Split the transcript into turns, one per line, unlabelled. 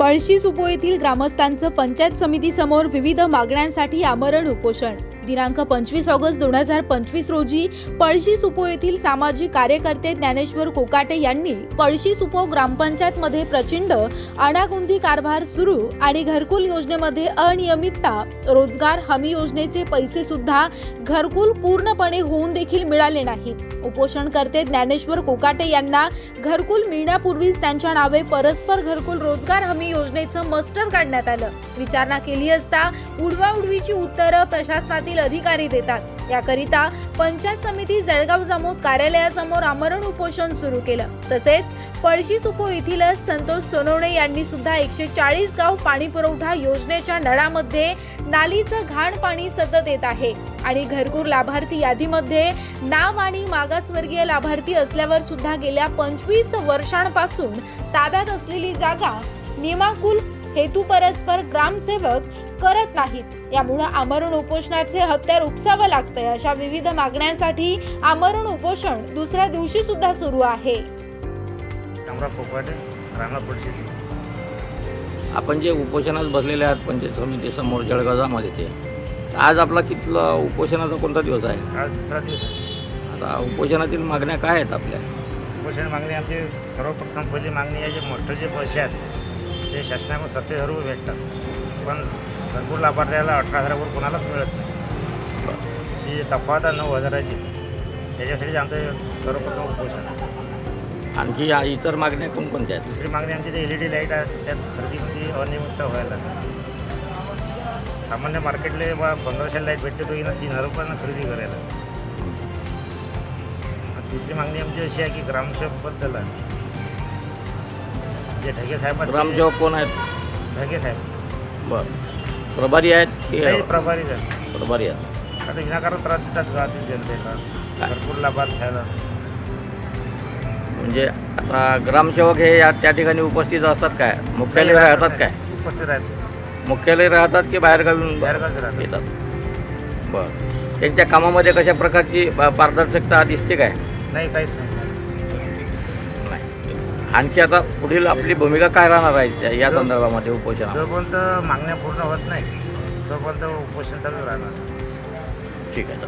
पळशी सुपो येथील ग्रामस्थांचं पंचायत समितीसमोर विविध मागण्यांसाठी आमरण उपोषण. दिनांक पंचवीस ऑगस्ट दोन हजार पंचवीस रोजी पळशी सुपो येथील सामाजिक कार्यकर्ते ज्ञानेश्वर कोकाटे यांनी पळशी सुपो ग्रामपंचायत मध्ये प्रचंड अनागोंदी कारभार सुरू आणि घरकुल योजनेमध्ये अनियमितता रोजगार हमी योजनेचे पैसे सुद्धा घरकुल पूर्णपणे होऊन देखील मिळाले नाहीत. उपोषणकर्ते ज्ञानेश्वर कोकाटे यांना घरकुल मिळण्यापूर्वीच त्यांच्या नावे परस्पर घरकुल रोजगार हमी योजनेचं मस्टर काढण्यात आलं. विचारणा केली असता उडवाउडवीची उत्तरं प्रशासनातील अधिकारी देतात. याकरिता पंचायत समिती जळगाव जामोद कार्यालयासमोर आमरण उपोषण सुरू केलं. तसेच पळशी सुपो येथीलच संतोष सोनवणे यांनी सुद्धा एकशे चाळीस गाव पाणी पुरवठा योजनेच्या नळामध्ये नालीचं घाण पाणी सतत येत आहे आणि घरकुल लाभार्थी यादीमध्ये नाव आणि मागासवर्गीय लाभार्थी असल्यावर सुद्धा गेल्या पंचवीस वर्षांपासून ताब्यात असलेली जागा निमाकुल हेतू परस्पर ग्रामसेवक करत नाहीत. यामुळे आमरण उपोषणाचे हत्यार उपसावं लागतंय अशा विविध मागण्यांसाठी आमरण उपोषण दुसऱ्या दिवशी सुद्धा सुरू आहे.
आपण जे उपोषणात बसलेले आहात पंचायत समितीसमोर जळगावमध्ये ते आज आपला कितला उपोषणाचा कोणता दिवस आहे?
आज दुसरा दिवस आहे.
आता उपोषणातील मागण्या काय आहेत आपल्या?
उपोषण मागणी आमची सर्वप्रथम पहिली मागणी आहे जे मोठे जे पैसे आहेत ते शासनाकडून रुपये भेटतात. पण घरकुल लाभार्थ्याला अठरा हजारावर कोणालाच मिळत नाही. जी तफावत आहे नऊ हजाराची. त्याच्यासाठी आमचं सर्वप्रथम उपोषण आहे.
आणखी या इतर मागण्या कोणकोणत्या आहेत?
दुसरी मागणी आमची ते एल ई डी लाइट आहे त्यात खरेदीमध्ये अनियमितता व्हायला सामान्य मार्केटले बा पंधराशे लाइट भेटते तो येणं तीन हजार रुपयांना खरेदी करायला आणि तिसरी मागणी आमची अशी आहे की ग्रामसेवकबद्दल आहे. जे ढगे साहेब आहेत ते-
ग्रामसेवक कोण आहेत?
ढगे साहेब.
बरं. प्रभारी आहेत की
प्रभारी आहेत.
प्रभारी आहेत?
आता विनाकारण त्रास देतात गावातील जनतेला. भरपूर लाभात घ्यायला
म्हणजे आता ग्रामसेवक हे या त्या ठिकाणी उपस्थित असतात काय? मुख्यालय राहतात काय?
उपस्थित आहेत
मुख्यालय राहतात की बाहेरगावी
बाहेरगावी राहतात.
येतात. बरं. त्यांच्या कामामध्ये कशा प्रकारची पा- पारदर्शकता दिसते काय?
नाही काहीच नाही.
आणखी आता पुढील आपली भूमिका काय राहणार आहे त्या- या संदर्भामध्ये उपोषणा
जोपर्यंत मागण्या पूर्ण होत नाही तोपर्यंत उपोषण चालू राहणार.
ठीक आहे